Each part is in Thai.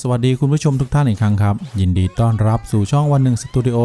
สวัสดีคุณผู้ชมทุกท่านอีกครั้งครับ ยินดีต้อนรับสู่ช่องวันหนึ่งสตูดิโอ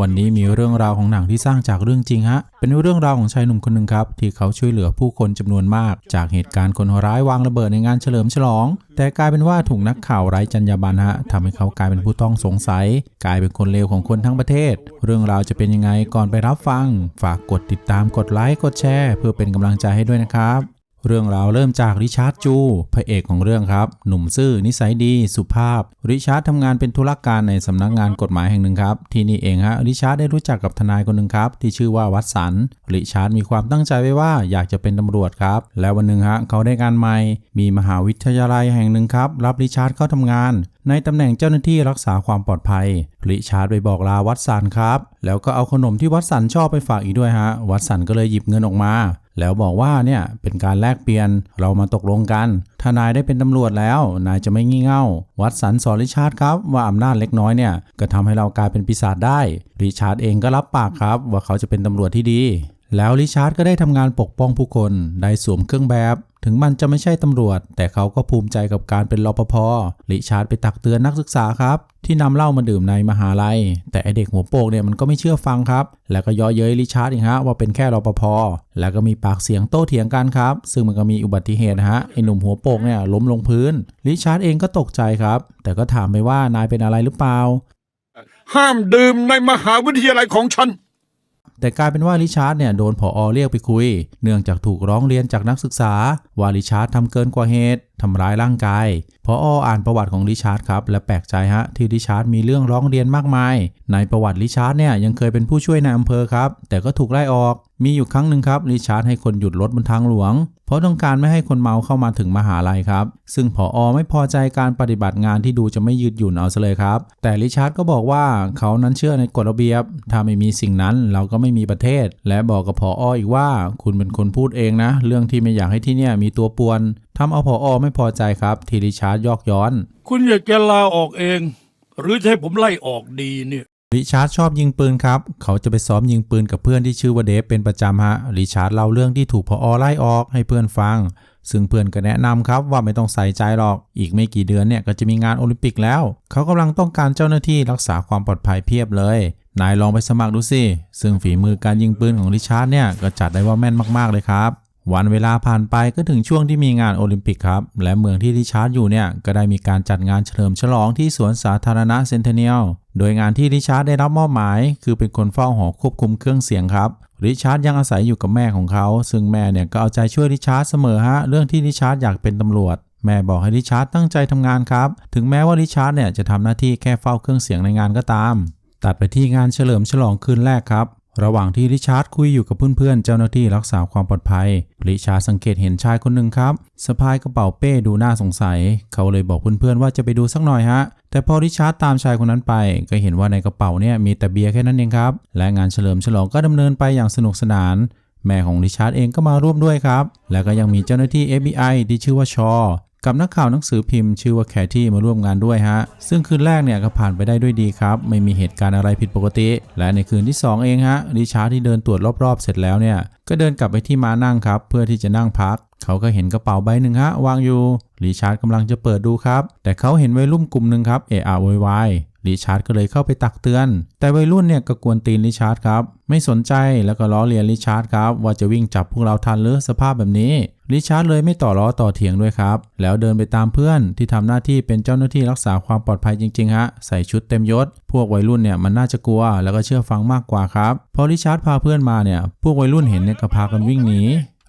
วันนี้มีเรื่องราวของหนังที่สร้างจากเรื่องจริงฮะ เป็นเรื่องราวของชายหนุ่มคนหนึ่งครับ ที่เขาช่วยเหลือผู้คนจำนวนมาก จากเหตุการณ์คนร้ายวางระเบิดในงานเฉลิมฉลอง แต่กลายเป็นว่าถูกนักข่าวไร้จรรยาบรรณฮะทำให้เขากลายเป็นผู้ต้องสงสัย กลายเป็นคนเลวของคนทั้งประเทศ เรื่องราวจะเป็นยังไงก่อนไปรับฟัง ฝากกดติดตามกดไลค์กดแชร์ เพื่อเป็นกำลังใจให้ด้วยนะครับ เรื่องราวเริ่มจากริชาร์ดจู พระเอกของเรื่องครับ หนุ่มซื่อนิสัยดี สุภาพ ริชาร์ดทำงานเป็นธุรการในสำนักงานกฎหมายแห่งหนึ่งครับ ที่นี่เองฮะริชาร์ดได้รู้จักกับทนายคนหนึ่งครับ ที่ชื่อว่าวัตสันริชาร์ดมีความตั้งใจไว้ว่าอยากจะเป็นตำรวจครับ แล้ววันหนึ่งฮะเขาได้งานใหม่ มีมหาวิทยาลัยแห่งหนึ่งครับรับริชาร์ดเข้าทำงาน ในตำแหน่งเจ้าหน้าที่รักษาความปลอดภัย ริชาร์ดไปบอกลาวัตสันครับ แล้วก็เอาขนมที่วัตสันชอบไปฝากอีกด้วยฮะ วัตสันก็เลยหยิบเงินออกมา แล้วบอกว่าเนี่ยเป็นการแลกเปลี่ยน เรามาตกลงกัน ถ้านายได้เป็นตำรวจแล้ว นายจะไม่งี่เง่า วัตสันสอนริชาร์ดครับว่าอำนาจเล็กน้อยเนี่ยก็ทำให้เรากลายเป็นปีศาจได้ ริชาร์ดเองก็รับปากครับว่าเขาจะเป็นตำรวจที่ดี แล้วริชาร์ดก็ได้ทำงานปกป้องผู้คน ได้สวมเครื่องแบบ ถึงมันจะไม่ใช่ตำรวจ แต่เขาก็ภูมิใจกับการเป็นรปภริชาร์ดไปตักเตือนนักศึกษาครับ ที่นำเหล้ามาดื่มในมหาลัย แต่ไอเด็กหัวโปกเนี่ยมันก็ไม่เชื่อฟังครับ แล้วก็ย่อเย้ยริชาร์ดอีกฮะว่าเป็นแค่รปภแล้วก็มีปากเสียงโต้เถียงกันครับ ซึ่งมันก็มีอุบัติเหตุนะฮะไอหนุ่มหัวโปกเนี่ยล้มลงพื้นริชาร์ดเองก็ตกใจครับ แต่ก็ถามไปว่านายเป็นอะไรหรือเปล่า ห้ามดื่มในมหาวิทยาลัยของฉัน แต่กลายเป็นว่าริชาร์ดเนี่ยโดนผออเรียกไปคุย เนื่องจากถูกร้องเรียนจากนักศึกษาว่าริชาร์ดทำเกินกว่าเหตุทำร้ายร่างกาย พอออ่านประวัติของริชาร์ดครับ และแปลกใจฮะที่ริชาร์ดมีเรื่องร้องเรียนมากมาย ในประวัติริชาร์ดเนี่ยยังเคยเป็นผู้ช่วยในอำเภอครับ แต่ก็ถูกไล่ออก มีอยู่ครั้งหนึ่งครับริชาร์ดให้คนหยุดรถบนทางหลวง เพราะต้องการไม่ให้คนเมาเข้ามาถึงมหาลัยครับ ซึ่งผออไม่พอใจการปฏิบัติงานที่ดูจะไม่ยืดหยุ่นเอาซะเลยครับ แต่ริชาร์ดก็บอกว่าเขานั้นเชื่อในกฎระเบียบ ถ้าไม่มีสิ่งนั้นเราก็ไม่มีประเทศ และบอกกับผอออีกว่า คุณเป็นคนพูดเองนะ เรื่องที่ไม่อยากให้ที่เนี่ยมีตัวป่วน ทำเอาผออไม่พอใจครับที่ริชาร์ดยอกย้อน คุณอยากจะลาออกเอง หรือจะให้ผมไล่ออกดีเนี่ยริชาร์ดชอบยิงปืนครับ เขาจะไปซ้อมยิงปืนกับเพื่อนที่ชื่อว่าเดฟเป็นประจำฮะริชาร์ดเล่าเรื่องที่ถูกพออไล่ออกให้เพื่อนฟัง ซึ่งเพื่อนก็แนะนำครับว่าไม่ต้องใส่ใจหรอก อีกไม่กี่เดือนเนี่ยก็จะมีงานโอลิมปิกแล้ว เขากำลังต้องการเจ้าหน้าที่รักษาความปลอดภัยเพียบเลย นายลองไปสมัครดูสิ ซึ่งฝีมือการยิงปืนของริชาร์ดเนี่ยก็จัดได้ว่าแม่นมากๆเลยครับ วันเวลาผ่านไปก็ถึงช่วงที่มีงานโอลิมปิกครับ และเมืองที่ริชาร์ดอยู่เนี่ย ก็ได้มีการจัดงานเฉลิมฉลองที่สวนสาธารณะเซนเทเนียล โดยงานที่ริชาร์ดได้รับมอบหมาย คือเป็นคนเฝ้าหอควบคุมเครื่องเสียงครับ ริชาร์ดยังอาศัยอยู่กับแม่ของเขา ซึ่งแม่เนี่ยก็เอาใจช่วยริชาร์ดเสมอฮะ เรื่องที่ริชาร์ดอยากเป็นตำรวจ แม่บอกให้ริชาร์ดตั้งใจทำงานครับ ถึงแม้ว่าริชาร์ดเนี่ยจะทำหน้าที่แค่เฝ้าเครื่องเสียงในงานก็ตาม ตัดไปที่งานเฉลิมฉลองคืนแรกครับ ระหว่างที่ริชาร์ดคุยอยู่กับเพื่อนๆเจ้าหน้าที่รักษาความปลอดภัย ริชาร์ดสังเกตเห็นชายคนหนึ่งครับสะพายกระเป๋าเป้ดูน่าสงสัย เขาเลยบอกเพื่อนๆว่าจะไปดูสักหน่อยฮะ แต่พอริชาร์ดตามชายคนนั้นไป ก็เห็นว่าในกระเป๋าเนี่ยมีแต่เบียร์แค่นั้นเองครับ และงานเฉลิมฉลองก็ดำเนินไปอย่างสนุกสนาน แม่ของริชาร์ดเองก็มาร่วมด้วยครับ แล้วก็ยังมีเจ้าหน้าที่ FBI ที่ชื่อว่าชอ กับนักข่าวหนังสือพิมพ์ชื่อว่าแคที่มาร่วมงานด้วยฮะ ซึ่งคืนแรกเนี่ยก็ผ่านไปได้ด้วยดีครับ ไม่มีเหตุการณ์อะไรผิดปกติ และในคืนที่ 2 เองฮะริชาร์ดที่เดินตรวจรอบๆ เสร็จแล้วเนี่ยก็เดินกลับไปที่ม้านั่งครับ เพื่อที่จะนั่งพัก เขาก็เห็นกระเป๋าใบหนึ่งฮะวางอยู่ริชาร์ดกำลังจะเปิดดูครับ แต่เขาเห็นวัยรุ่นกลุ่มหนึ่งครับเอะอะโวยวาย ริชาร์ดก็เลยเข้าไปตักเตือน แต่วัยรุ่นเนี่ยก็กวนตีนริชาร์ดครับ ไม่สนใจแล้วก็ล้อเลียนริชาร์ดครับ ว่าจะวิ่งจับพวกเราทันหรือสภาพแบบนี้ริชาร์ดเลยไม่ต่อล้อต่อเถียงด้วยครับ แล้วเดินไปตามเพื่อนที่ทำหน้าที่เป็นเจ้าหน้าที่รักษาความปลอดภัยจริงๆฮะใส่ชุดเต็มยศ พวกวัยรุ่นเนี่ยมันน่าจะกลัวแล้วก็เชื่อฟังมากกว่าครับพอริชาร์ดพาเพื่อนมาเนี่ยพวกวัยรุ่นเห็นเนี่ยก็พากันวิ่งหนี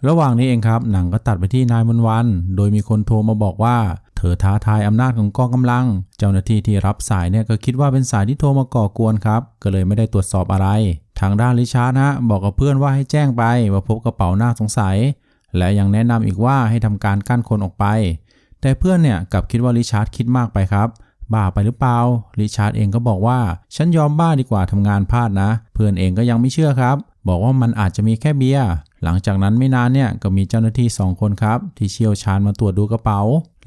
ระหว่างนี้เองครับหนังก็ตัดไปที่นายมนวัน โดยมีคนโทรมาบอกว่า เธอท้าทายอำนาจของกองกำลัง เจ้าหน้าที่ที่รับสายเนี่ยก็คิดว่าเป็นสายที่โทรมาก่อกวนครับ ก็เลยไม่ได้ตรวจสอบอะไร ทางด้านริชาร์ดฮะบอกกับเพื่อนว่าให้แจ้งไปว่าพบกระเป๋าหน้าสงสัย และยังแนะนำอีกว่าให้ทำการกั้นคนออกไป แต่เพื่อนเนี่ยกลับคิดว่าริชาร์ดคิดมากไปครับบ้าไปหรือเปล่า ริชาร์ดเองก็บอกว่า ฉันยอมบ้าดีกว่าทำงานพลาดนะ เพื่อนเองก็ยังไม่เชื่อครับ บอกว่ามันอาจจะมีแค่เบียร์ หลังจากนั้นไม่นานเนี่ยก็มีเจ้าหน้าที่ 2 คนครับ ที่เชี่ยวชาญมาตรวจดูกระเป๋า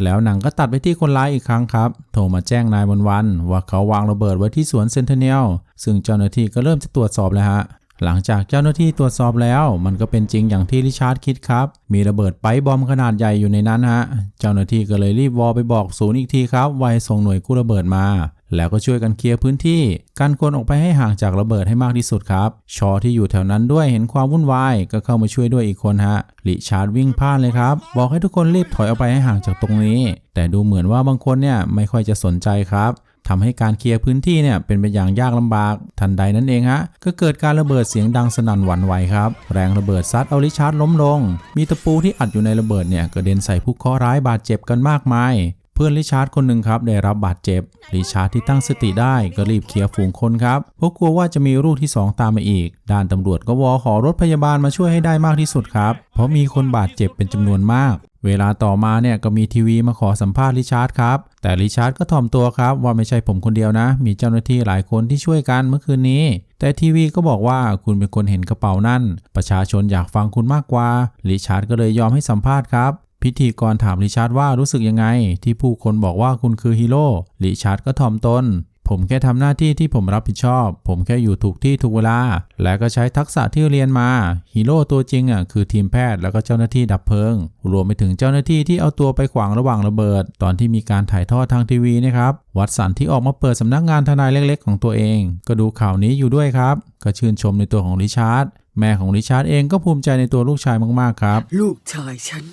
แล้วหนังก็ตัดไปที่คนร้ายอีกครั้งครับ โทรมาแจ้งนายวันวันว่าเขาวางระเบิดไว้ที่สวนเซนเทเนียลซึ่งเจ้าหน้าที่ก็เริ่มจะตรวจสอบแล้วฮะหลังจากเจ้าหน้าที่ตรวจสอบแล้ว มันก็เป็นจริงอย่างที่ริชาร์ดคิดครับ มีระเบิดไปบอมขนาดใหญ่อยู่ในนั้นฮะ เจ้าหน้าที่ก็เลยรีบวอลไปบอกศูนย์อีกทีครับ ไว้ส่งหน่วยกู้ระเบิดมา แล้วก็ช่วยกันเคลียร์พื้นที่กันคนออกไปให้ห่างจากระเบิดให้มากที่สุดครับ ชอที่อยู่แถวนั้นด้วยเห็นความวุ่นวายก็เข้ามาช่วยด้วยอีกคนฮะริชาร์ดวิ่งพ่านเลยครับ บอกให้ทุกคนรีบถอยออกไปให้ห่างจากตรงนี้ แต่ดูเหมือนว่าบางคนเนี่ยไม่ค่อยจะสนใจครับทำให้การเคลียร์พื้นที่เนี่ยเป็นไปอย่างยากลำบาก ทันใดนั้นเองฮะ ก็เกิดการระเบิดเสียงดังสนั่นหวั่นไหวครับ แรงระเบิดซัดเอาริชาร์ดล้มลง มีตะปูที่อัดอยู่ในระเบิดเนี่ยกระเด็นใส่ผู้เคราะห์ร้ายบาดเจ็บกันมากมาย พื่อนริชาร์ดคนหนึ่งครับได้รับบาดเจ็บ ริชาร์ดที่ตั้งสติได้ก็รีบเคลียร์ฝูงคนครับเพราะกลัวว่าจะมีลูกที่ 2 ตามมาอีก ด้านตำรวจก็วอขอรถพยาบาลมาช่วยให้ได้มากที่สุดครับ เพราะมีคนบาดเจ็บเป็นจำนวนมาก เวลาต่อมาเนี่ยก็มีทีวีมาขอสัมภาษณ์ริชาร์ดครับ แต่ริชาร์ดก็ถ่อมตัวครับ ว่าไม่ใช่ผมคนเดียวนะ มีเจ้าหน้าที่หลายคนที่ช่วยกันเมื่อคืนนี้ แต่ทีวีก็บอกว่าคุณเป็นคนเห็นกระเป๋านั่น ประชาชนอยากฟังคุณมากกว่าริชาร์ดก็เลยยอมให้สัมภาษณ์ครับ พิธีกรถามริชาร์ดว่ารู้สึกยังไง ที่ผู้คนบอกว่าคุณคือฮีโร่ริชาร์ดก็ถ่อมตนผมแค่ทำหน้าที่ที่ผมรับผิดชอบ ผมแค่อยู่ถูกที่ถูกเวลา และก็ใช้ทักษะที่เรียนมา ฮีโร่ตัวจริงอะคือทีมแพทย์แล้วก็เจ้าหน้าที่ดับเพลิง รวมไปถึงเจ้าหน้าที่ที่เอาตัวไปขวางระหว่างระเบิด ตอนที่มีการถ่ายทอดทางทีวีนะครับ วัดสันที่ออกมาเปิดสำนักงานทนายเล็กๆ ของตัวเอง ก็ดูข่าวนี้อยู่ด้วยครับ ก็ชื่นชมในตัวของริชาร์ด แม่ของริชาร์ดเองก็ภูมิใจในตัวลูกชายมากๆครับ ลูกชายฉัน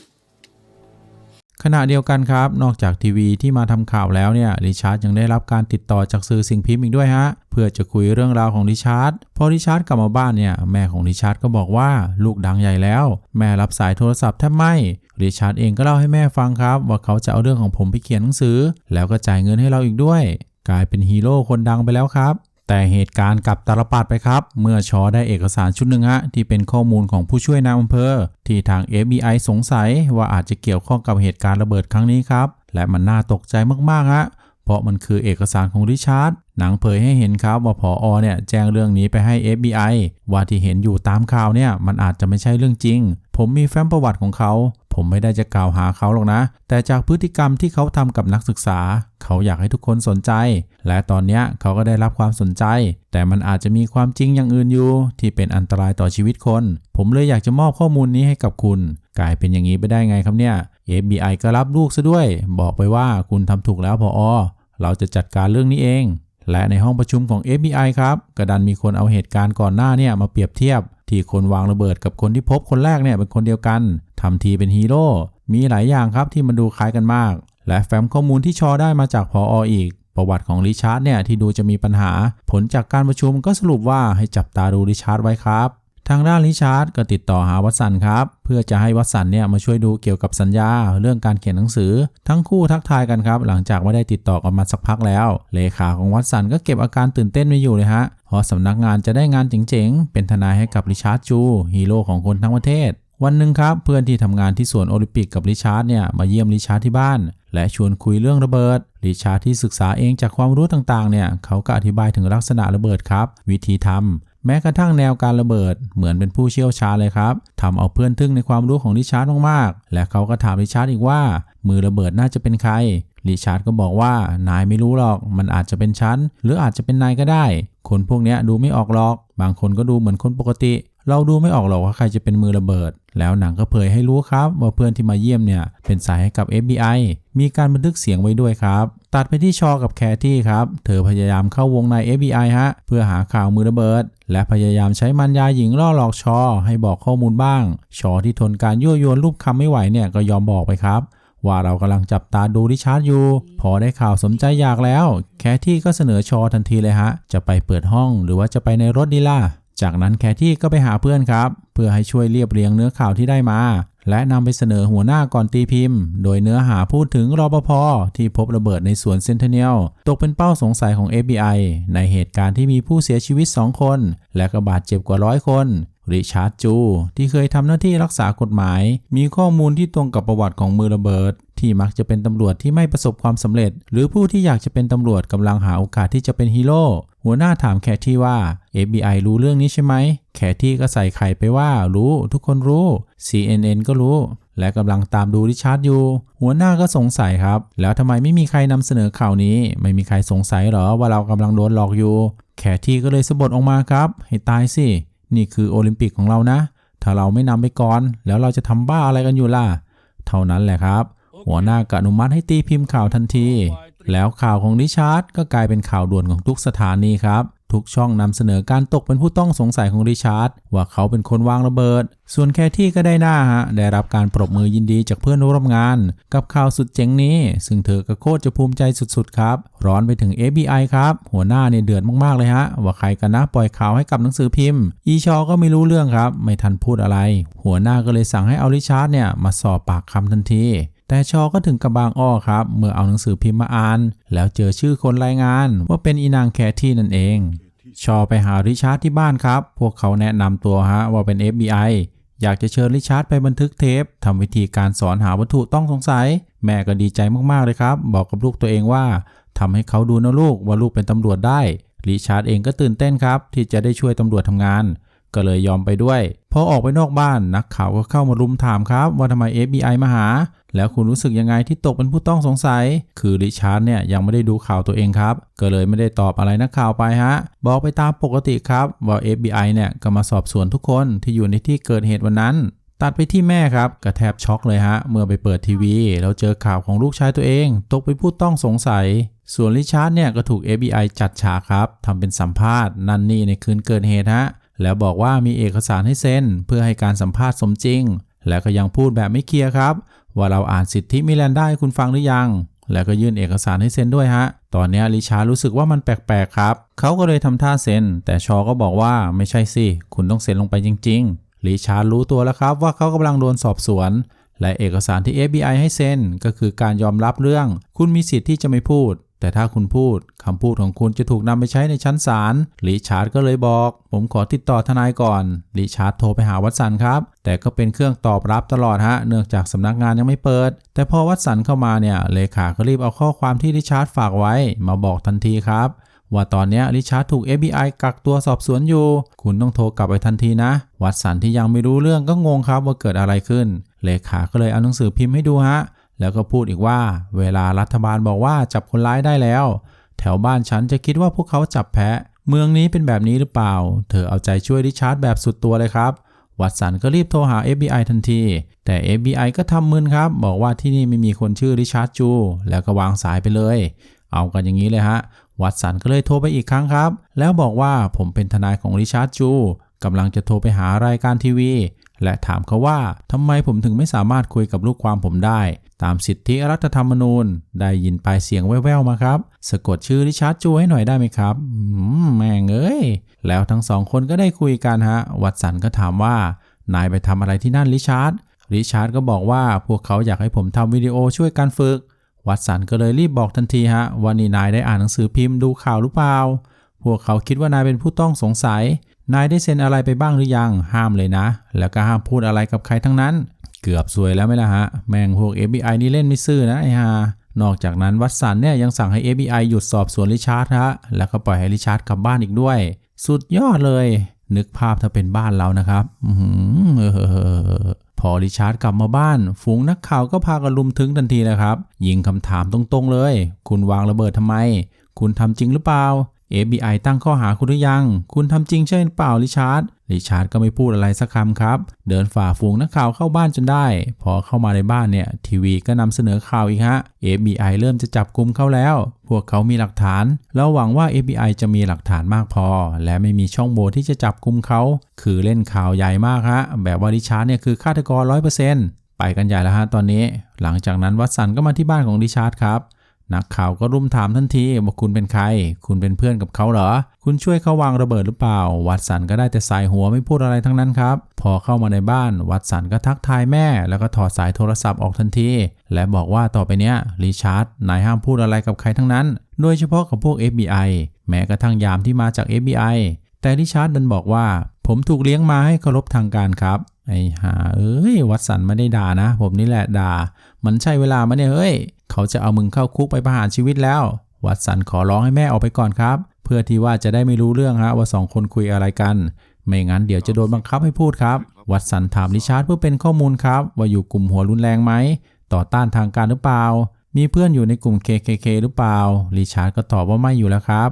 ขณะเดียวกันครับ นอกจากทีวีที่มาทำข่าวแล้วเนี่ยริชาร์ดยังได้รับการติดต่อจากสื่อสิ่งพิมพ์อีกด้วยฮะ เพื่อจะคุยเรื่องราวของริชาร์ดพอริชาร์ดกลับมาบ้านเนี่ยแม่ของริชาร์ดก็บอกว่าลูกดังใหญ่แล้ว แม่รับสายโทรศัพท์แทบไม่ริชาร์ดเองก็เล่าให้แม่ฟังครับ ว่าเขาจะเอาเรื่องของผมไปเขียนหนังสือ แล้วก็จ่ายเงินให้เราอีกด้วย กลายเป็นฮีโร่คนดังไปแล้วครับ แต่เหตุการณ์กลับตาลปัดไปครับ เมื่อชอได้เอกสารชุดหนึ่งฮะที่เป็นข้อมูลของผู้ช่วยนายอำเภอ ที่ทาง FBI สงสัยว่าอาจจะเกี่ยวข้องกับเหตุการณ์ระเบิดครั้งนี้ครับ และมันน่าตกใจมากๆฮะเพราะมันคือเอกสารของริชาร์ดหนังเผยให้เห็นครับว่าผออเนี่ยแจ้งเรื่องนี้ไปให้ FBI ว่าที่เห็นอยู่ตามข่าวเนี่ยมันอาจจะไม่ใช่เรื่องจริง ผมมีแฟ้มประวัติของเขา ผมไม่ได้จะกล่าวหาเขาหรอกนะ แต่จากพฤติกรรมที่เขาทำกับนักศึกษา เขาอยากให้ทุกคนสนใจ และตอนนี้เขาก็ได้รับความสนใจ แต่มันอาจจะมีความจริงอย่างอื่นอยู่ ที่เป็นอันตรายต่อชีวิตคน ผมเลยอยากจะมอบข้อมูลนี้ให้กับคุณ กลายเป็นอย่างนี้ไปได้ไงครับเนี่ย FBI ก็รับลูกซะด้วย บอกไปว่าคุณทำถูกแล้วพออเราจะจัดการเรื่องนี้เองและในห้องประชุมของ FBI ครับ กระดันมีคนเอาเหตุการณ์ก่อนหน้าเนี่ยมาเปรียบเทียบ ที่คนวางระเบิดกับคนที่พบคนแรกเนี่ยเป็นคนเดียวกันทำทีเป็นฮีโร่มีหลายอย่างครับที่มันดูคล้ายกันมาก และแฟ้มข้อมูลที่ชอได้มาจากพอออีก ประวัติของริชาร์ดเนี่ยที่ดูจะมีปัญหา ผลจากการประชุมก็สรุปว่าให้จับตาดูริชาร์ดไว้ครับ ทางด้านริชาร์ดก็ติดต่อหาวัตสันครับ เพื่อจะให้วัตสันเนี่ยมาช่วยดูเกี่ยวกับสัญญาเรื่องการเขียนหนังสือ ทั้งคู่ทักทายกันครับ หลังจากไม่ได้ติดต่อกันมาสักพักแล้ว เลขาของวัตสันก็เก็บอาการตื่นเต้นไม่อยู่เลยฮะเพราะสำนักงานจะได้งานเจ๋งๆเป็นทนายให้กับริชาร์ดจูฮีโร่ของคนทั้งประเทศ วันหนึ่งครับเพื่อนที่ทำงานที่สวนโอลิมปิกกับริชาร์ดเนี่ยมาเยี่ยมริชาร์ดที่บ้าน และชวนคุยเรื่องระเบิดริชาร์ดที่ศึกษาเองจากความรู้ต่างๆเนี่ยเขาก็อธิบายถึงลักษณะระเบิดครับ วิธีทำแม้กระทั่งแนวการระเบิด เหมือนเป็นผู้เชี่ยวชาญเลยครับทำเอาเพื่อนทึ่งในความรู้ของริชาร์ดมากๆ และเขาก็ถามริชาร์ดอีกว่า มือระเบิดน่าจะเป็นใครริชาร์ดก็บอกว่านายไม่รู้หรอก มันอาจจะเป็นฉันหรืออาจจะเป็นนายก็ได้ คนพวกนี้ดูไม่ออกหรอก บางคนก็ดูเหมือนคนปกติ เราดูไม่ออกหรอกว่าใครจะเป็นมือระเบิด แล้วหนังก็เผยให้รู้ครับ ว่าเพื่อนที่มาเยี่ยมเนี่ย เป็นสายให้กับ FBI มีการบันทึกเสียงไว้ด้วยครับ ตัดไปที่ชอกับแคที่ครับ เธอพยายามเข้าวงใน FBI ฮะ เพื่อหาข่าวมือระเบิด และพยายามใช้มันยาหญิงล่อหลอกชอ ให้บอกข้อมูลบ้าง ชอที่ทนการยั่วยวนรูปคำไม่ไหวเนี่ยก็ยอมบอกไปครับว่าเรากำลังจับตาดูริชาร์ดอยู่ พอได้ข่าวสมใจอยากแล้ว แคที่ก็เสนอชอทันทีเลยฮะ จะไปเปิดห้องหรือว่าจะไปในรถดีล่ะ จากนั้นแคที่ก็ไปหาเพื่อนครับ เพื่อให้ช่วยเรียบเรียงเนื้อข่าวที่ได้มา และนำไปเสนอหัวหน้าก่อนตีพิมพ์ โดยเนื้อหาพูดถึงรปภที่พบระเบิดในสวนเซนเทเนียลตกเป็นเป้าสงสัยของ FBI ในเหตุการณ์ที่มีผู้เสียชีวิต 2 คน และก็บาดเจ็บกว่าร้อยคนริชาร์ดจู ที่เคยทำหน้าที่รักษากฎหมาย มีข้อมูลที่ตรงกับประวัติของมือระเบิด ที่มักจะเป็นตำรวจที่ไม่ประสบความสำเร็จ หรือผู้ที่อยากจะเป็นตำรวจกำลังหาโอกาสที่จะเป็นฮีโร่หัวหน้าถามแคทที่ว่า FBI รู้เรื่องนี้ใช่ไหม แคทที่ก็ใส่ไข่ไปว่ารู้ทุกคนรู้ CNN ก็รู้ และกำลังตามดูริชาร์ดอยู่ หัวหน้าก็สงสัยครับ แล้วทำไมไม่มีใครนำเสนอข่าวนี้ ไม่มีใครสงสัยหรอว่าเรากำลังโดนหลอกอยู่ แคทที่ก็เลยสะบดออกมาครับ ให้ตายสิ นี่คือโอลิมปิกของเรานะ ถ้าเราไม่นำไปก่อน แล้วเราจะทำบ้าอะไรกันอยู่ล่ะ เท่านั้นแหละครับ หัวหน้าก็อนุมัติให้ตีพิมพ์ข่าวทันที แล้วข่าวของริชาร์ดก็กลายเป็นข่าวด่วนของทุกสถานีครับ ทุกช่องนำเสนอการตกเป็นผู้ต้องสงสัยของริชาร์ดว่าเขาเป็นคนวางระเบิด ส่วนแคที่ก็ได้หน้าฮะ ได้รับการปรบมือยินดีจากเพื่อนร่วมงาน กับข่าวสุดเจ๋งนี้ ซึ่งเธอก็โคตรจะภูมิใจสุดๆครับ ร้อนไปถึง FBI ครับ หัวหน้าเนี่ยเดือดมากๆเลยฮะ ว่าใครกันนะปล่อยข่าวให้กับหนังสือพิมพ์ อีชอก็ไม่รู้เรื่องครับ ไม่ทันพูดอะไร หัวหน้าก็เลยสั่งให้เอาริชาร์ดเนี่ยมาสอบปากคำทันที แต่ชอก็ถึงกับบางอ้อครับ เมื่อเอาหนังสือพิมพ์มาอ่าน แล้วเจอชื่อคนรายงาน ว่าเป็นอีนางแคที่นั่นเอง ชอไปหาริชาร์ดที่บ้านครับ พวกเขาแนะนำตัวฮะว่าเป็น FBI อยากจะเชิญริชาร์ดไปบันทึกเทปทำวิธีการสอนหาวัตถุต้องสงสัย แม่ก็ดีใจมากๆเลยครับ บอกกับลูกตัวเองว่าทำให้เขาดูนะลูกว่าลูกเป็นตำรวจได้ริชาร์ดเองก็ตื่นเต้นครับ ที่จะได้ช่วยตำรวจทำงาน ก็เลยยอมไปด้วย พอออกไปนอกบ้านนักข่าวก็เข้ามารุมถามครับ ว่าทำไม FBI มาหา แล้วคุณรู้สึกยังไงที่ตกเป็นผู้ต้องสงสัย คือริชาร์ดเนี่ยยังไม่ได้ดูข่าวตัวเองครับ ก็เลยไม่ได้ตอบอะไรนักข่าวไปฮะ บอกไปตามปกติครับว่า FBI เนี่ยก็มาสอบสวนทุกคนที่อยู่ในที่เกิดเหตุวันนั้นตัดไปที่แม่ครับก็แทบช็อกเลยฮะ เมื่อไปเปิดทีวี แล้วเจอข่าวของลูกชายตัวเอง ตกเป็นผู้ต้องสงสัย ส่วนริชาร์ดเนี่ยก็ถูก FBI จัดฉากครับทำเป็นสัมภาษณ์นั่นนี่ในคืนเกิดเหตุฮะ แล้วบอกว่ามีเอกสารให้เซ็นเพื่อให้การสัมภาษณ์สมจริง แล้วก็ยังพูดแบบไม่เคลียร์ครับ ว่าเราอ่านสิทธิมิแลนได้ให้คุณฟังหรือยัง แล้วก็ยื่นเอกสารให้เซ็นด้วยฮะ ตอนนี้ลิชาร์รู้สึกว่ามันแปลกๆครับ เขาก็เลยทำท่าเซ็น แต่ชอก็บอกว่าไม่ใช่สิ คุณต้องเซ็นลงไปจริงๆลิชาร์รู้ตัวแล้วครับว่าเขากำลังโดนสอบสวน และเอกสารที่ FBI ให้เซ็นก็คือการยอมรับเรื่อง คุณมีสิทธิ์ที่จะไม่พูด แต่ถ้าคุณพูดคำพูดของคุณจะถูกนำไปใช้ในชั้นศาลลิชาร์ดก็เลยบอก ผมขอติดต่อทนายก่อนลิชาร์ดโทรไปหาวัตสันครับ แต่ก็เป็นเครื่องตอบรับตลอดฮะ เนื่องจากสำนักงานยังไม่เปิด แต่พอวัตสันเข้ามาเนี่ยเลขาก็รีบเอาข้อความที่ริชาร์ดฝากไว้มาบอกทันทีครับว่าตอนนี้ยริชาร์ดถูก FBI กักตัวสอบสวนอยู่ คุณต้องโทรกลับไปทันทีนะ วัตสันที่ยังไม่รู้เรื่องก็งงครับว่าเกิดอะไรขึ้น เลขาก็เลยเอาหนังสือพิมพ์ให้ดูฮะ แล้วก็พูดอีกว่าเวลารัฐบาลบอกว่าจับคนร้ายได้แล้ว แถวบ้านฉันจะคิดว่าพวกเขาจับแพะ เมืองนี้เป็นแบบนี้หรือเปล่า เธอเอาใจช่วยริชาร์ดแบบสุดตัวเลยครับ วัตสันก็รีบโทรหา FBI ทันที แต่ FBI ก็ทำมึนครับ บอกว่าที่นี่ไม่มีคนชื่อริชาร์ดจู แล้วก็วางสายไปเลย เอากันอย่างนี้เลยฮะ วัตสันก็เลยโทรไปอีกครั้งครับ แล้วบอกว่าผมเป็นทนายของริชาร์ดจูกำลังจะโทรไปหารายการทีวี และถามเขาว่าทำไมผมถึงไม่สามารถคุยกับลูกความผมได้ ตามสิทธิรัฐธรรมนูญ ได้ยินปลายเสียงแว่วๆมาครับ สะกดชื่อริชาร์ดจูให้หน่อยได้ไหมครับแม่งเอ้ย แล้วทั้งสองคนก็ได้คุยกันฮะ วัตสันก็ถามว่า นายไปทำอะไรที่นั่นริชาร์ดริชาร์ดก็บอกว่าพวกเขาอยากให้ผมทำวิดีโอช่วยการฝึก วัตสันก็เลยรีบบอกทันทีฮะว่านี่นายได้อ่านหนังสือพิมพ์ดูข่าวหรือเปล่า พวกเขาคิดว่านายเป็นผู้ต้องสงสัย นายได้เซ็นอะไรไปบ้างหรือยัง ห้ามเลยนะ แล้วก็ห้ามพูดอะไรกับใครทั้งนั้น เกือบซวยแล้วไหมล่ะฮะ แม่งพวก FBI นี่เล่นไม่ซื่อนะไอ้ฮานอกจากนั้นวัตสันเนี่ยยังสั่งให้ FBI หยุดสอบสวนริชาร์ดฮะ แล้วก็ปล่อยให้ริชาร์ดกลับบ้านอีกด้วย สุดยอดเลย นึกภาพถ้าเป็นบ้านเรานะครับออพอริชาร์ดกลับมาบ้าน ฝูงนักข่าวก็พากันลุมถึงทันทีเลยครับ ยิงคำถามตรงๆเลย คุณวางระเบิดทำไม คุณทำจริงหรือเปล่า FBI ตั้งข้อหาคุณหรือยัง คุณทำจริงใช่หรือเปล่าริชาร์ด ริชาร์ดก็ไม่พูดอะไรสักคำครับ เดินฝ่าฝูงนักข่าวเข้าบ้านจนได้ พอเข้ามาในบ้านเนี่ย ทีวีก็นำเสนอข่าวอีกฮะ FBI เริ่มจะจับกลุ่มเขาแล้ว พวกเขามีหลักฐานแล้วหวังว่า FBI จะมีหลักฐานมากพอ และไม่มีช่องโหว่ที่จะจับกลุ่มเขา คือเล่นข่าวใหญ่มากฮะ แบบว่าริชาร์ดเนี่ยคือฆาตกรร้อยเปอร์เซ็นต์ไปกันใหญ่แล้วฮะตอนนี้ หลังจากนั้นวัตสันก็มาที่บ้านของริชาร์ดครับ นักข่าวก็รุมถามทันทีว่าคุณเป็นใคร คุณเป็นเพื่อนกับเขาเหรอ คุณช่วยเขาวางระเบิดหรือเปล่า วัตสันก็ได้แต่สายหัวไม่พูดอะไรทั้งนั้นครับ พอเข้ามาในบ้าน วัตสันก็ทักทายแม่ แล้วก็ถอดสายโทรศัพท์ออกทันที และบอกว่าต่อไปเนี้ยริชาร์ดนายห้ามพูดอะไรกับใครทั้งนั้น โดยเฉพาะกับพวก FBI แม้กระทั่งยามที่มาจาก FBI แต่ริชาร์ดดันบอกว่า ผมถูกเลี้ยงมาให้เคารพทางการครับไอ้ห่าเอ้ยวัตสันไม่ได้ด่านะ ผมนี่แหละด่า มันใช่เวลาไหมเนี่ยเฮ้ย เขาจะเอามึงเข้าคุกไปประหารชีวิตแล้ว วัตสันขอร้องให้แม่ออกไปก่อนครับ เพื่อที่ว่าจะได้ไม่รู้เรื่องฮะว่าสองคนคุยอะไรกัน ไม่งั้นเดี๋ยวจะโดนบังคับให้พูดครับ วัตสันถามริชาร์ดเพื่อเป็นข้อมูลครับ ว่าอยู่กลุ่มหัวรุนแรงไหม ต่อต้านทางการหรือเปล่า มีเพื่อนอยู่ในกลุ่ม KKK หรือเปล่า ริชาร์ดก็ตอบว่าไม่อยู่แล้วครับ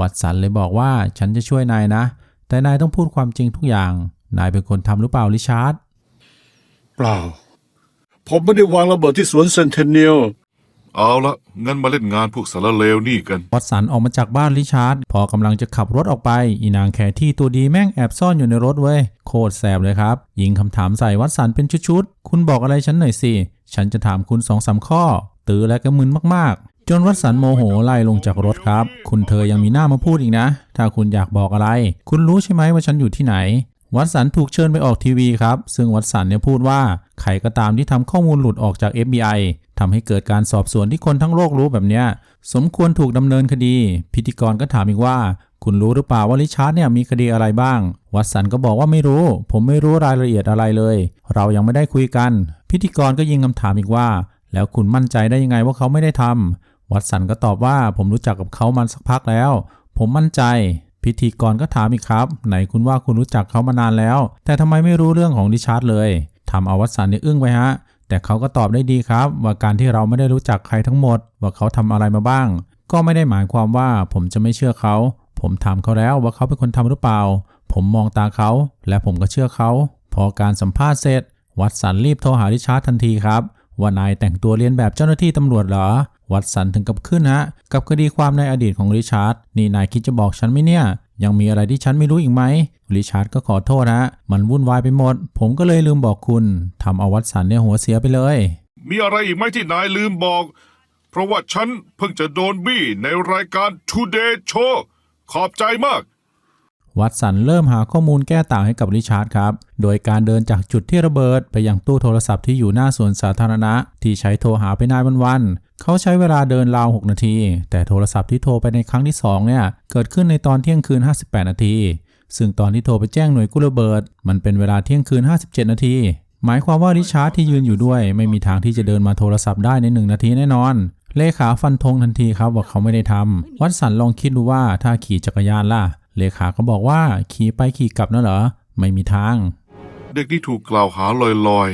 วัตสันเลยบอกว่าฉันจะช่วยนายนะ แต่นายต้องพูดความจริงทุกอย่าง นายเป็นคนทำหรือเปล่าริชาร์ดเปล่าผมไม่ได้วางระเบิดที่สวนเซนเทเนียล เอาละงั้นมาเล่นงานพวกสารเลวนี่กัน วัตสันออกมาจากบ้านริชาร์ดพอกำลังจะขับรถออกไป อีนางแคที่ตัวดีแม่งแอบซ่อนอยู่ในรถเว้ย โคตรแสบเลยครับ ยิงคำถามใส่วัตสันเป็นชุดๆ คุณบอกอะไรฉันหน่อยสิ ฉันจะถามคุณสองสามข้อ ตื้อและก็มึนมากๆ จนวัตสันโมโหไล่ลงจากรถครับ คุณเธอยังมีหน้ามาพูดอีกนะ ถ้าคุณอยากบอกอะไร คุณรู้ใช่ไหมว่าฉันอยู่ที่ไหน วัตสันถูกเชิญไปออกทีวีครับ ซึ่งวัตสันเนี่ยพูดว่าใครก็ตามที่ทำข้อมูลหลุดออกจาก FBI ทำให้เกิดการสอบสวนที่คนทั้งโลกรู้แบบเนี้ย สมควรถูกดำเนินคดี พิธีกรก็ถามอีกว่า คุณรู้หรือเปล่าว่าริชาร์ดเนี่ยมีคดีอะไรบ้าง วัตสันก็บอกว่าไม่รู้ ผมไม่รู้รายละเอียดอะไรเลย เรายังไม่ได้คุยกัน พิธีกรก็ยิงคำถามอีกว่า แล้วคุณมั่นใจได้ยังไงว่าเขาไม่ได้ทำวัตสันก็ตอบว่าผมรู้จักกับเขามาสักพักแล้ว ผมมั่นใจ พิธีกรก็ถามอีกครับ ไหนคุณว่าคุณรู้จักเขามานานแล้ว แต่ทำไมไม่รู้เรื่องของริชาร์ดเลยทำเอาวัตสันเนี่ยอึ้งไปฮะ แต่เขาก็ตอบได้ดีครับ ว่าการที่เราไม่ได้รู้จักใครทั้งหมด ว่าเขาทำอะไรมาบ้าง ก็ไม่ได้หมายความว่าผมจะไม่เชื่อเขา ผมถามเขาแล้วว่าเขาเป็นคนทำหรือเปล่า ผมมองตาเขา และผมก็เชื่อเขา พอการสัมภาษณ์เสร็จ วัตสันรีบโทรหาริชาร์ดทันทีครับ ว่านายแต่งตัวเรียนแบบเจ้าหน้าที่ตำรวจเหรอ วัตสันถึงกับขึ้นฮะ กับคดีความในอดีตของริชาร์ด นี่นายคิดจะบอกฉันไหมเนี่ย ยังมีอะไรที่ฉันไม่รู้อีกไหม ริชาร์ดก็ขอโทษนะมันวุ่นวายไปหมด ผมก็เลยลืมบอกคุณ ทำเอาวัตสันเนี่ยหัวเสียไปเลย มีอะไรอีกไหมที่นายลืมบอก เพราะว่าฉันเพิ่งจะโดนบี้ในรายการ Today Show ขอบใจมากวัตสันเริ่มหาข้อมูลแก้ต่างให้กับริชาร์ดครับ โดยการเดินจากจุดที่ระเบิด ไปยังตู้โทรศัพท์ที่อยู่หน้าสวนสาธารณะ ที่ใช้โทรหาไปนายวันๆ เขาใช้เวลาเดินราว 6 นาที แต่โทรศัพท์ที่โทรไปในครั้งที่ 2 เนี่ย เกิดขึ้นในตอนเที่ยงคืน 58 นาที ซึ่งตอนที่โทรไปแจ้งหน่วยกู้ระเบิด มันเป็นเวลาเที่ยงคืน 57 นาที หมายความว่าริชาร์ดที่ยืนอยู่ด้วย ไม่มีทางที่จะเดินมาโทรศัพท์ได้ใน 1 นาทีแน่นอน เลขาฟันธงทันทีครับว่าเขาไม่ได้ทำวัตสันลองคิดดูว่าถ้าขี่จักรยานล่ะ เลขาก็บอกว่าขี่ไปขี่กลับนั่นเหรอ ไม่มีทาง เด็กที่ถูกกล่าวหาลอย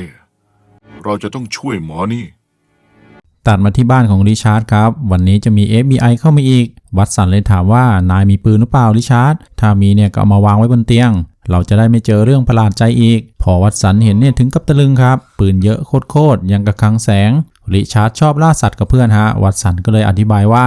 ๆ เราจะต้องช่วยหมอนี่ ตัดมาที่บ้านของริชาร์ดครับ วันนี้จะมี FBI เข้ามาอีก วัตสันเลยถามว่านายมีปืนหรือเปล่าริชาร์ดถ้ามีเนี่ยก็เอามาวางไว้บนเตียง เราจะได้ไม่เจอเรื่องประหลาดใจอีก พอวัตสันเห็นเนี่ยถึงกับตะลึงครับ ปืนเยอะโคตรๆยังกระคังแสงริชาร์ดชอบล่าสัตว์กับเพื่อนฮะ วัตสันก็เลยอธิบายว่า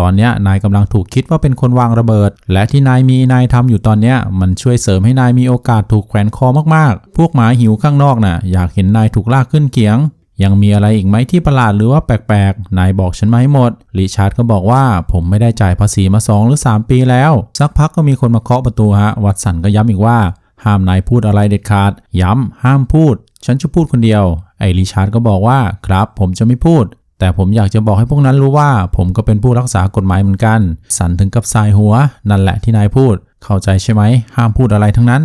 ตอนนี้นายกำลังถูกคิดว่าเป็นคนวางระเบิด และที่นายมีนายทำอยู่ตอนนี้มันช่วยเสริมให้นายมีโอกาสถูกแขวนคอมากๆ พวกหมาหิวข้างนอกน่ะอยากเห็นนายถูกลากขึ้นเขียง ยังมีอะไรอีกไหมที่ประหลาดหรือว่าแปลกๆ นายบอกฉันมาให้หมด ริชาร์ดก็บอกว่าผมไม่ได้จ่ายภาษีมา 2 หรือ 3 ปีแล้ว สักพักก็มีคนมาเคาะประตูฮะ วัตสันก็ย้ำอีกว่า ห้ามนายพูดอะไรเด็ดขาด ย้ำ ห้ามพูด ฉันจะพูดคนเดียว ไอริชาร์ดก็บอกว่าครับ ผมจะไม่พูด แต่ผมอยากจะบอกให้พวกนั้นรู้ว่า ผมก็เป็นผู้รักษากฎหมายเหมือนกัน สันถึงกับสายหัว นั่นแหละที่นายพูด เข้าใจใช่ไหม ห้ามพูดอะไรทั้งนั้น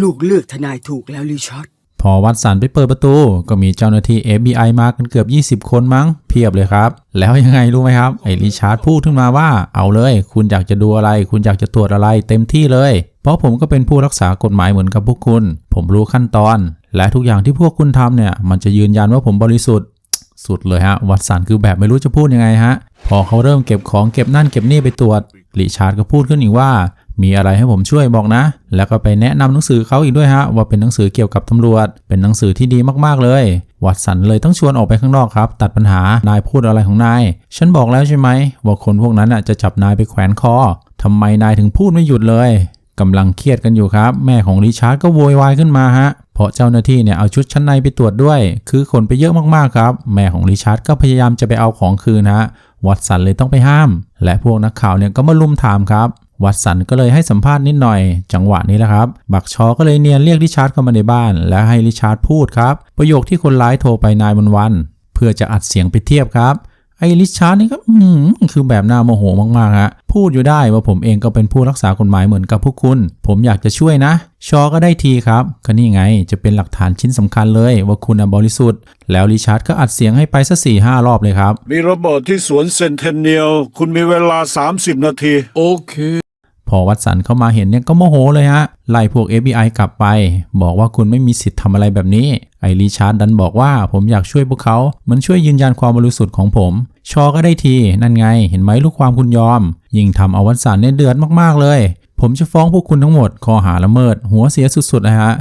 ลูกเลือกทนายถูกแล้วริชาร์ด พอวัตสันไปเปิดประตู ก็มีเจ้าหน้าที่ FBI มากันเกือบ 20 คนมั้ง เพียบเลยครับ แล้วยังไงรู้ไหมครับ ไอ้ริชาร์ดพูดขึ้นมาว่า เอาเลย คุณอยากจะดูอะไร คุณอยากจะตรวจอะไรเต็มที่เลย เพราะผมก็เป็นผู้รักษากฎหมายเหมือนกับพวกคุณ ผมรู้ขั้นตอน และทุกอย่างที่พวกคุณทำเนี่ย มันจะยืนยันว่าผมบริสุทธิ์ สุดเลยฮะ วัตสันคือแบบไม่รู้จะพูดยังไงฮะ พอเขาเริ่มเก็บของเก็บนั่นเก็บนี่ไปตรวจริชาร์ดก็พูดขึ้นอีกว่า มีอะไรให้ผมช่วยบอกนะ แล้วก็ไปแนะนำหนังสือเขาอีกด้วยฮะ ว่าเป็นหนังสือเกี่ยวกับตำรวจ เป็นหนังสือที่ดีมากๆเลย วัตสันเลยต้องชวนออกไปข้างนอกครับ ตัดปัญหานายพูดอะไรของนาย ฉันบอกแล้วใช่ไหมว่าคนพวกนั้นอะจะจับนายไปแขวนคอทำไมนายถึงพูดไม่หยุดเลยกำลังเครียดกันอยู่ครับ แม่ของริชาร์ดก็โวยวายขึ้นมาฮะเพราะเจ้าหน้าที่เนี่ยเอาชุดชั้นในไปตรวจด้วย คือขนไปเยอะมากๆครับ แม่ของริชาร์ดก็พยายามจะไปเอาของคืนฮะวัตสันเลยต้องไปห้าม และพวกนักข่าวเนี่ยก็มาลุมถามครับ วัตสันก็เลยให้สัมภาษณ์นิดหน่อย จังหวะนี้แหละครับ บักชอก็เลยเนียนเรียกริชาร์ดเข้ามาในบ้าน และให้ริชาร์ดพูดครับ ประโยคที่คนร้ายโทรไปนายวันวันๆเพื่อจะอัดเสียงไปเทียบครับไอ้ริชาร์ดนี่ก็อืมคือแบบหน้าโมโหมากๆฮะพูดอยู่ได้ว่าผมเองก็เป็นผู้รักษากฎหมายเหมือนกับพวกคุณ ผมอยากจะช่วยนะ ชอก็ได้ทีครับก็นี่ไงจะเป็นหลักฐานชิ้นสำคัญเลยว่าคุณน่ะบริสุทธิ์ แล้วริชาร์ดก็อัดเสียงให้ไปสักสี่ห้ารอบเลยครับ มีระเบิดที่สวนเซนเทนเนียลคุณมีเวลา 30 นาที โอเค พอวัตสันเข้ามาเห็นเนี่ยก็โมโหเลยฮะ ไล่พวก FBI กลับไป บอกว่าคุณไม่มีสิทธิ์ทำอะไรแบบนี้ ไอริชาร์ดดันบอกว่าผมอยากช่วยพวกเขา มันช่วยยืนยันความบริสุทธิ์ของผม ชอก็ได้ที นั่นไง เห็นไหมลูกความคุณยอม ยิ่งทำเอาวัตสันเนี่ยเดือดมากๆเลย ผมจะฟ้องพวกคุณทั้งหมดข้อหาละเมิด หัวเสียสุดๆนะฮะ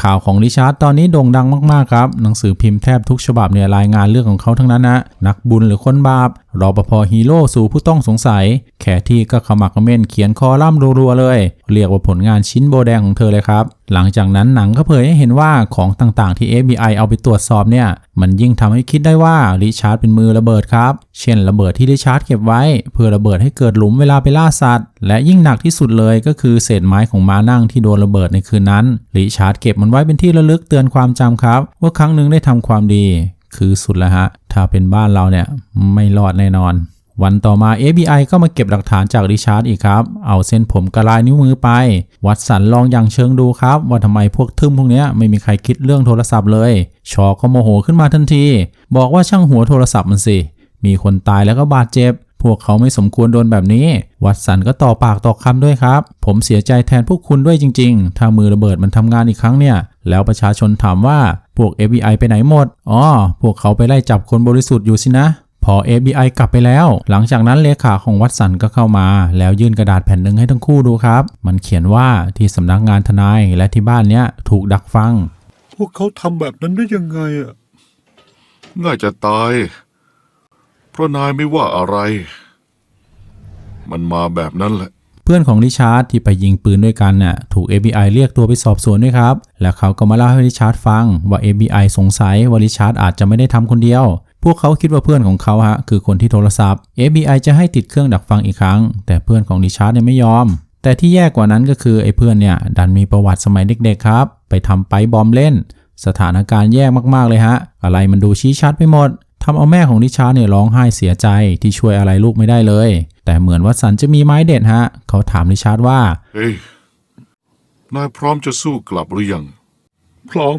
ข่าวของริชาร์ดตอนนี้โด่งดังมาก ๆ ครับ หนังสือพิมพ์แทบทุกฉบับเนี่ยรายงานเรื่องของเขาทั้งนั้นนะนักบุญหรือคนบาป รอปภฮีโร่สู่ผู้ต้องสงสัย แขที่ก็ขมักเขม้นเขียนคอลัมน์รัวๆเลย เรียกว่าผลงานชิ้นโบแดงของเธอเลยครับ หลังจากนั้นหนังก็เผยให้เห็นว่าของต่างๆที่ FBI เอาไปตรวจสอบเนี่ย มันยิ่งทำให้คิดได้ว่าริชาร์ดเป็นมือระเบิดครับ เช่นระเบิดที่ริชาร์ดเก็บไว้ เพื่อระเบิดให้เกิดหลุมเวลาไปล่าสัตว์ และยิ่งหนักที่สุดเลยก็คือเศษไม้ของม้านั่งที่โดนระเบิดในคืนนั้นริชาร์ดเก็บมันไว้เป็นที่ระลึกเตือนความจำครับ ว่าครั้งหนึ่งได้ทำความดี คือสุดแล้วฮะ ถ้าเป็นบ้านเราเนี่ยไม่รอดแน่นอน วันต่อมา FBI ก็มาเก็บหลักฐานจากริชาร์ดอีกครับ เอาเส้นผมกระลายนิ้วมือไป วัดสันลองอย่างเชิงดูครับ ว่าทำไมพวกทึมพวกเนี้ยไม่มีใครคิดเรื่องโทรศัพท์เลย ชอก็โมโหขึ้นมาทันที บอกว่าช่างหัวโทรศัพท์มันสิ มีคนตายแล้วก็บาดเจ็บ พวกเขาไม่สมควรโดนแบบนี้ วัดสันก็ต่อปากต่อคำด้วยครับ ผมเสียใจแทนพวกคุณด้วยจริง ๆ ถ้ามือระเบิดมันทำงานอีกครั้งเนี่ย แล้วประชาชนถามว่าพวก FBI ไปไหนหมด อ๋อ พวกเขาไปไล่จับคนบริสุทธิ์อยู่สินะ พอ FBI กลับไปแล้ว หลังจากนั้นเลขาของวัดสันก็เข้ามา แล้วยื่นกระดาษแผ่นหนึ่งให้ทั้งคู่ดูครับ มันเขียนว่าที่สำนักงานทนายและที่บ้านเนี้ยถูกดักฟัง พวกเขาทำแบบนั้นได้ยังไงอะ ง่ายจะตาย เพราะนายไม่ว่าอะไร มันมาแบบนั้นแหละ เพื่อนของริชาร์ดที่ไปยิงปืนด้วยกันน่ะถูก FBI เรียกตัวไปสอบสวนด้วยครับ แล้วเขาก็มาเล่าให้ริชาร์ดฟังว่า FBI สงสัยว่าริชาร์ดอาจจะไม่ได้ทำคนเดียว พวกเขาคิดว่าเพื่อนของเขาฮะคือคนที่โทรศัพท์ FBI จะให้ติดเครื่องดักฟังอีกครั้ง แต่เพื่อนของริชาร์ดเนี่ยไม่ยอม แต่ที่แย่กว่านั้นก็คือไอ้เพื่อนเนี่ยดันมีประวัติสมัยเด็กๆครับ ไปทำไปบอมเล่น สถานการณ์แย่มากๆเลยฮะ อะไรมันดูชี้ชัดไปหมด ทำเอาแม่ของริชาร์ดเนี่ยร้องไห้เสียใจที่ช่วยอะไรลูกไม่ได้เลย แต่เหมือนวัตสันจะมีไม้เด็ดฮะ เขาถามริชาร์ดว่าเฮ้ยนายพร้อมจะสู้กลับหรือยัง พร้อม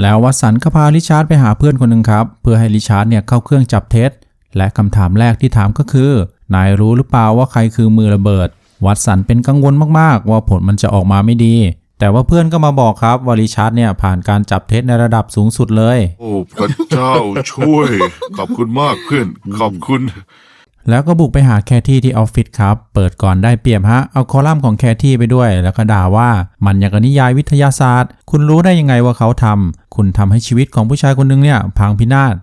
แล้ววัตสันก็พาริชาร์ดไปหาเพื่อนคนหนึ่งครับ เพื่อให้ริชาร์ดเนี่ยเข้าเครื่องจับเท็จ และคำถามแรกที่ถามก็คือ นายรู้หรือเปล่าว่าใครคือมือระเบิด วัตสันเป็นกังวลมากๆ ว่าผลมันจะออกมาไม่ดี แต่ว่าเพื่อนก็มาบอกครับว่าริชาร์ดเนี่ยผ่านการจับเท็จในระดับสูงสุดเลย โอ้พระเจ้าช่วย ขอบคุณมากเพื่อน ขอบคุณ แล้วก็บุกไปหาแคที่ที่ออฟฟิศครับ เปิดก่อนได้เปรียบฮะ เอาคอลัมน์ของแคที่ไปด้วย แล้วก็ด่าว่ามันอย่างกับนิยายวิทยาศาสตร์ คุณรู้ได้ยังไงว่าเขาทำคุณทำให้ชีวิตของผู้ชายคนหนึงเนี่ยพังพินาศ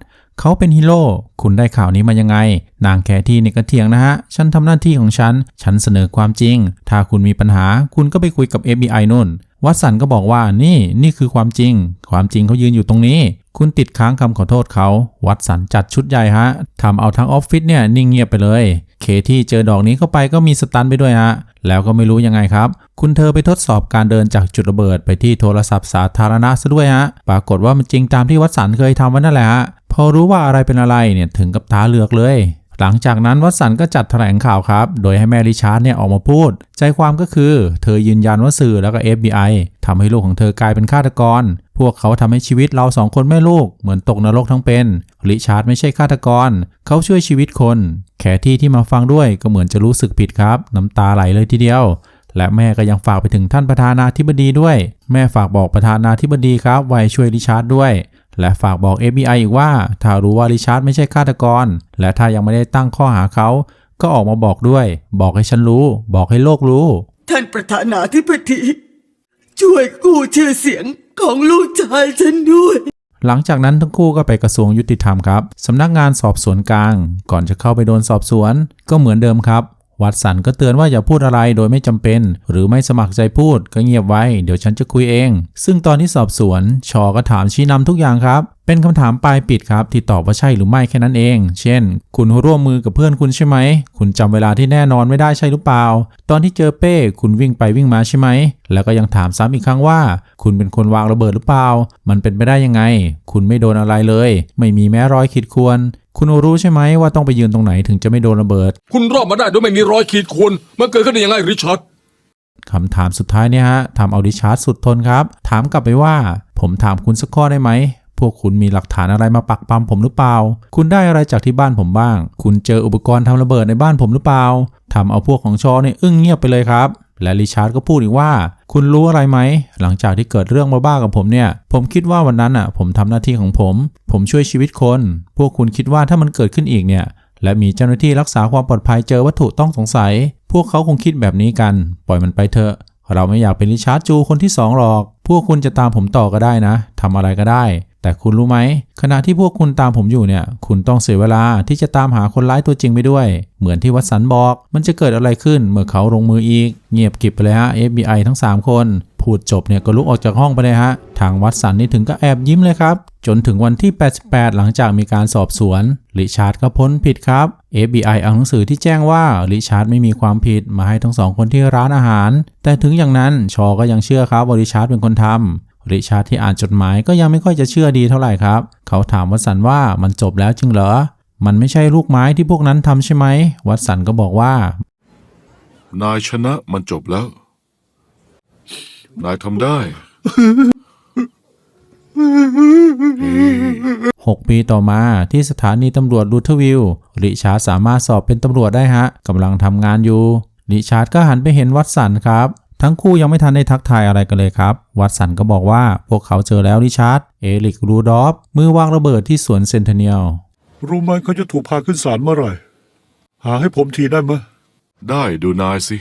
เขาเป็นฮีโร่ คุณได้ข่าวนี้มายังไง นางแคที่นี่ก็เถียงนะฮะ ฉันทำหน้าที่ของฉัน ฉันเสนอความจริง ถ้าคุณมีปัญหา คุณก็ไปคุยกับ FBI นู่น วัตสันก็บอกว่านี่นี่คือความจริง ความจริงเขายืนอยู่ตรงนี้ คุณติดค้างคำขอโทษเขา วัตสันจัดชุดใหญ่ฮะทำเอาทั้งออฟฟิศเนี่ยนิ่งเงียบไปเลย เคที่เจอดอกนี้เข้าไปก็มีสตันไปด้วยฮะ แล้วก็ไม่รู้ยังไงครับ คุณเธอไปทดสอบการเดินจากจุดระเบิดไปที่โทรศัพท์สาธารณะซะด้วยฮะ ปรากฏว่ามันจริงตามที่วัตสันเคยทำไว้นั่นแหละฮะ พอรู้ว่าอะไรเป็นอะไรเนี่ยถึงกับตาเหลือกเลย หลังจากนั้นวัตสันก็จัดแถลงข่าวครับ โดยให้แม่ริชาร์ดเนี่ยออกมาพูด ใจความก็คือเธอยืนยันว่าสื่อแล้วก็ FBI ทำให้ลูกของเธอกลายเป็นฆาตกร พวกเขาทำให้ชีวิตเราสองคนแม่ลูกเหมือนตกนรกทั้งเป็น ริชาร์ดไม่ใช่ฆาตกร เขาช่วยชีวิตคน แขที่ที่มาฟังด้วยก็เหมือนจะรู้สึกผิดครับ น้ำตาไหลเลยทีเดียวและแม่ก็ยังฝากไปถึงท่านประธานาธิบดีด้วย แม่ฝากบอกประธานาธิบดีครับไว้ช่วยริชาร์ดด้วย และฝากบอก FBI อีกว่า ถ้ารู้ว่าริชาร์ดไม่ใช่ฆาตกร และถ้ายังไม่ได้ตั้งข้อหาเขา ก็ออกมาบอกด้วย บอกให้ฉันรู้ บอกให้โลกรู้ ท่านประธานาธิบดีช่วยกู้ชื่อเสียงของลูกชายฉันด้วย หลังจากนั้นทั้งคู่ก็ไปกระทรวงยุติธรรมครับ สำนักงานสอบสวนกลาง ก่อนจะเข้าไปโดนสอบสวน ก็เหมือนเดิมครับ วัดสันก็เตือนว่าอย่าพูดอะไรโดยไม่จำเป็น หรือไม่สมัครใจพูดก็เงียบไว้ เดี๋ยวฉันจะคุยเอง ซึ่งตอนที่สอบสวนชอก็ถามชี้นำทุกอย่างครับเป็นคำถามปลายปิดครับ ที่ตอบว่าใช่หรือไม่แค่นั้นเอง เช่น คุณร่วมมือกับเพื่อนคุณใช่ไหม คุณจำเวลาที่แน่นอนไม่ได้ใช่หรือเปล่า ตอนที่เจอเป้ คุณวิ่งไปวิ่งมาใช่ไหม แล้วก็ยังถามซ้ำอีกครั้งว่า คุณเป็นคนวางระเบิดหรือเปล่า มันเป็นไปได้ยังไง คุณไม่โดนอะไรเลย ไม่มีแม้รอยขีดข่วนคุณรู้ใช่ไหมว่าต้องไปยืนตรงไหนถึงจะไม่โดนระเบิด คุณรอดมาได้โดยไม่มีรอยขีดข่วนมันเกิดขึ้นได้ยังไงริชาร์ดคำถามสุดท้ายเนี่ยฮะทำเอาดิชาร์ดสุดทนครับ ถามกลับไปว่า ผมถามคุณสักข้อได้ไหม พวกคุณมีหลักฐานอะไรมาปักปั๊มผมหรือเปล่า คุณได้อะไรจากที่บ้านผมบ้าง คุณเจออุปกรณ์ทำระเบิดในบ้านผมหรือเปล่าทำเอาพวกของชอเนี่ยอึ้งเงียบไปเลยครับ และริชาร์ดก็พูดอีกว่า คุณรู้อะไรไหม หลังจากที่เกิดเรื่องบ้าๆกับผมเนี่ย ผมคิดว่าวันนั้นอะ ผมทำหน้าที่ของผม ผมช่วยชีวิตคน พวกคุณคิดว่าถ้ามันเกิดขึ้นอีกเนี่ยและมีเจ้าหน้าที่รักษาความปลอดภัยเจอวัตถุต้องสงสัย พวกเขาคงคิดแบบนี้กัน ปล่อยมันไปเถอะ เราไม่อยากเป็นริชาร์ดจูคนที่สองหรอก พวกคุณจะตามผมต่อก็ได้นะ ทำอะไรก็ได้ แต่คุณรู้ไหม ขณะที่พวกคุณตามผมอยู่เนี่ย คุณต้องเสียเวลาที่จะตามหาคนร้ายตัวจริงไปด้วย เหมือนที่วัตสันบอก มันจะเกิดอะไรขึ้นเมื่อเขาลงมืออีก เงียบกิบไปเลยฮะ FBI ทั้ง 3 คน พูดจบเนี่ยก็ลุกออกจากห้องไปเลยฮะ ทางวัตสันนี่ถึงก็แอบยิ้มเลยครับ จนถึงวันที่ 88 หลังจากมีการสอบสวน ริชาร์ดก็พ้นผิดครับ FBI เอาหนังสือที่แจ้งว่าริชาร์ดไม่มีความผิดมาให้ทั้งสองคนที่ร้านอาหาร แต่ถึงอย่างนั้นชอก็ยังเชื่อครับว่าริชาร์ดเป็นคนทำ ริชาร์ดที่อ่านจดหมายก็ยังไม่ค่อยจะเชื่อดีเท่าไหร่ครับ เขาถามวัตสันว่ามันจบแล้วจริงเหรอ มันไม่ใช่ลูกไม้ที่พวกนั้นทำใช่ไหม วัตสันก็บอกว่า นายชนะมันจบแล้ว นายทำได้ 6 ปีต่อมาที่สถานีตำรวจลูเทอร์วิลล์ริชาร์ดสามารถสอบเป็นตำรวจได้ฮะกำลังทำงานอยู่ริชาร์ดก็หันไปเห็นวัตสันครับ ทั้งคู่ยังไม่ทันได้ทักทายอะไรกันเลยครับ วัตสันก็บอกว่าพวกเขาเจอแล้วริชาร์ด เอลิกรูดอฟ มือวางระเบิดที่สวนเซนเทเนียล รู้ไหมเขาจะถูกพาขึ้นศาลเมื่อไหร่ หาให้ผมทีได้ไหมได้ดูนายสิ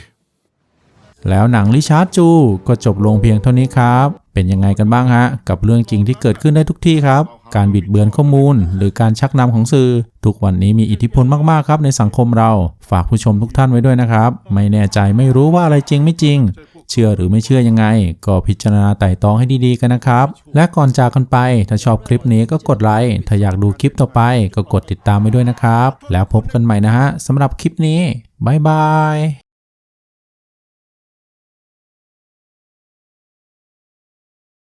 แล้วหนังริชาร์ดจูก็จบลงเพียงเท่านี้ครับ เป็นยังไงกันบ้างฮะ กับเรื่องจริงที่เกิดขึ้นได้ทุกที่ครับ การบิดเบือนข้อมูล หรือการชักนำของสื่อ ทุกวันนี้มีอิทธิพลมากๆครับในสังคมเรา ฝากผู้ชมทุกท่านไว้ด้วยนะครับ ไม่แน่ใจไม่รู้ว่าอะไรจริงไม่จริง เชื่อหรือไม่เชื่อยังไง ก็พิจารณาไต่ตองให้ดีๆกันนะครับ และก่อนจากกันไป ถ้าชอบคลิปนี้ก็กดไลค์ ถ้าอยากดูคลิปต่อไปก็กดติดตามไปด้วยนะครับ แล้วพบกันใหม่นะฮะสำหรับคลิปนี้บ๊ายบาย